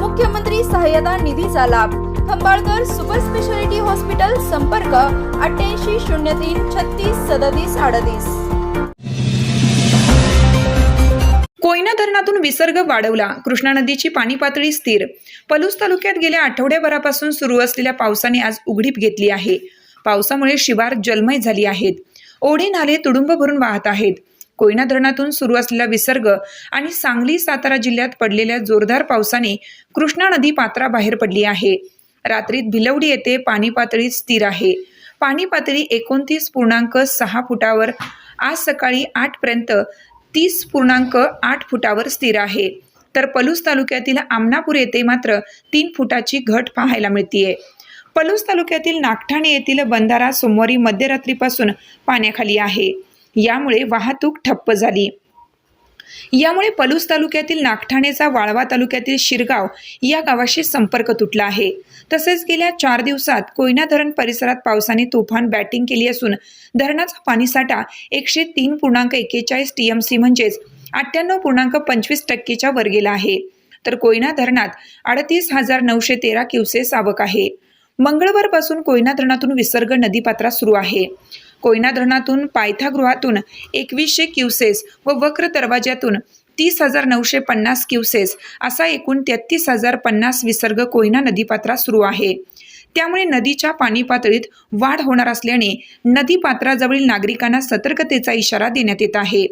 मुख्यमंत्री सहाय्यता निधीचा लाभ. खंबाळकर सुपर स्पेशालिटी हॉस्पिटल संपर्क अठ्ठ्याऐंशी शून्य तीन छत्तीस सदतीस अडतीस. कोयना धरणातून विसर्ग वाढवला. कृष्णा नदीची पाणी पातळी स्थिर. पलूस तालुक्यात गेल्या आठवड्याभरापासून सुरू असलेल्या पावसाने आज उघडीप घेतली आहे. पावसामुळे शिवार जलमय झाली आहेत. ओढे नाले तुडुंब भरून वाहत आहेत. कोयना धरणातून सुरू असलेला विसर्ग आणि सांगली सातारा जिल्ह्यात पडलेल्या जोरदार पावसाने कृष्णा नदी पात्राबाहेर पडली आहे. रात्रीत भिलवडी येथे पाणी पातळी स्थिर आहे. पाणी पातळी एकोणतीस पूर्णांक सहा फुटावर आज सकाळी आठपर्यंत तीस पूर्णांक आठ फुटावर स्थिर आहे. तर पलूस तालुक्यातील आमनापूर येथे मात्र तीन फुटाची घट पाहायला मिळतीये. पलूस तालुक्यातील नागठाणे येथील बंधारा सोमवारी मध्यरात्रीपासून पाण्याखाली आहे. यामुळे वाहतूक ठप्प झाली. यामुळे पलूस तालुक्यातील नागठाणेचा वाळवा तालुक्यातील शिरगाव या गावाशी संपर्क तुटला आहे. तसेच गेल्या चार दिवसात कोयना धरण परिसरात पावसाने तुफान बॅटिंग केली असून धरणाचा पाणीसाठा एकशे तीन पूर्णांक एक्केचाळीस टीएमसी म्हणजेच अठ्ठ्याण्णव पूर्णांक पंचवीस टक्केच्या वर गेला आहे. तर कोयना धरणात अडतीस हजार नऊशे तेरा क्युसेस आवक आहे. मंगळवारपासून कोयना धरणातून विसर्ग नदीपात्रात सुरू आहे. कोयना धरणातून पायथागृहातून एकवीसशे क्युसेस व वक्र दरवाज्यातून तीस हजार नऊशे पन्नास क्युसेस असा एकूण तेहतीस हजार पन्नास विसर्ग कोयना नदीपात्रात सुरू आहे. त्यामुळे नदीच्या पाणी पातळीत वाढ होणार असल्याने नदीपात्राजवळील नागरिकांना सतर्कतेचा इशारा देण्यात येत आहे.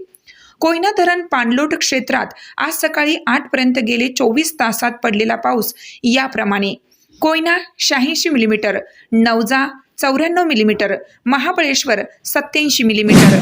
कोयना धरण पाणलोट क्षेत्रात आज सकाळी आठपर्यंत गेले चोवीस तासात पडलेला पाऊस याप्रमाणे. कोयना शहाऐंशी मिलीमीटर नवजा चौऱ्याण्णव मिलीमीटर महाबळेश्वर सत्याऐंशी मिलीमीटर